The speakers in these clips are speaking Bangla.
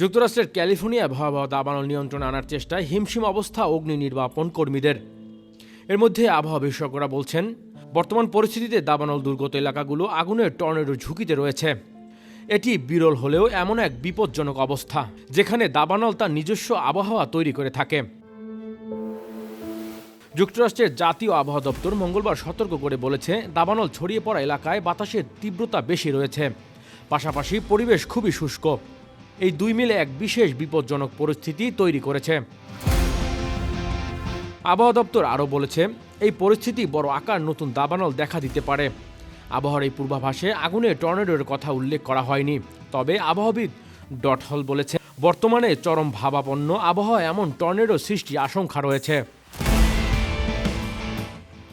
যুক্তরাষ্ট্রের ক্যালিফোর্নিয়া ভয়াবহ দাবানল নিয়ন্ত্রণ আনার চেষ্টায় হিমশিম অবস্থা অগ্নি নির্বাপন কর্মীদের। এর মধ্যে আবহাওয়া বিশেষজ্ঞরা বলছেন, বর্তমান পরিস্থিতিতে দাবানল দুর্গত এলাকাগুলো আগুনের টর্নেডোর ঝুঁকিতে রয়েছে। এটি বিরল হলেও এমন এক বিপজ্জনক অবস্থা, যেখানে দাবানল তার নিজস্ব আবহাওয়া তৈরি করে থাকে। যুক্তরাষ্ট্রের জাতীয় আবহাওয়া দপ্তর মঙ্গলবার সতর্ক করে বলেছে, দাবানল ছড়িয়ে পড়া এলাকায় বাতাসের তীব্রতা বেশি রয়েছে। পাশাপাশি পরিবেশ খুবই শুষ্ক। এই দুই মিলে এক বিশেষ বিপজ্জনক পরিস্থিতি তৈরি করেছে। আবহাওয়া দপ্তর আরও বলেছে, এই পরিস্থিতি বড় আকার নতুন দাবানল দেখা দিতে পারে। আবহাওয়ার এই পূর্বাভাসে আগুনে টর্নেডোর কথা উল্লেখ করা হয়নি। তবে আবহাওয়াবিদ ডট হল বলেছে, বর্তমানে চরম ভাবাপন্ন আবহাওয়া এমন টর্নেডো সৃষ্টি আশঙ্কা রয়েছে।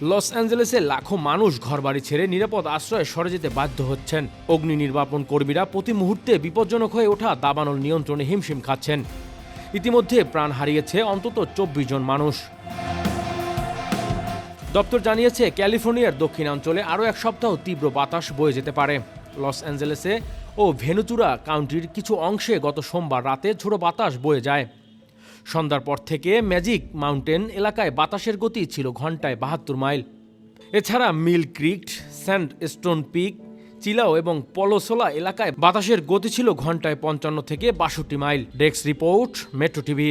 লস অ্যাঞ্জেলেসে লাখো মানুষ ঘরবাড়ি ছেড়ে নিরাপদ আশ্রয়ে সরে যেতে বাধ্য হচ্ছেন। অগ্নি নির্বাপন কর্মীরা প্রতি মুহূর্তে বিপজ্জনক হয়ে ওঠা দাবানল নিয়ন্ত্রণে হিমশিম খাচ্ছেন। ইতিমধ্যে প্রাণ হারিয়েছে অন্তত চব্বিশ জন মানুষ। দপ্তর জানিয়েছে, ক্যালিফোর্নিয়ার দক্ষিণাঞ্চলে আরও এক সপ্তাহ তীব্র বাতাস বয়ে যেতে পারে। লস অ্যাঞ্জেলেসে ও ভেনুচুরা কাউন্টির কিছু অংশে গত সোমবার রাতে ঝোড়ো বাতাস বয়ে যায়। সন্ধ্যার পর থেকে ম্যাজিক মাউন্টেন এলাকায় বাতাসের গতি ছিল ঘন্টায় বাহাত্তর মাইল। এছাড়া Mill Creek Sandstone Peak, Chilao এবং পলোসোলা এলাকায় বাতাসের গতি ছিল ঘন্টায় পঞ্চান্ন থেকে বাষট্টি mile. Desk report, metro TV.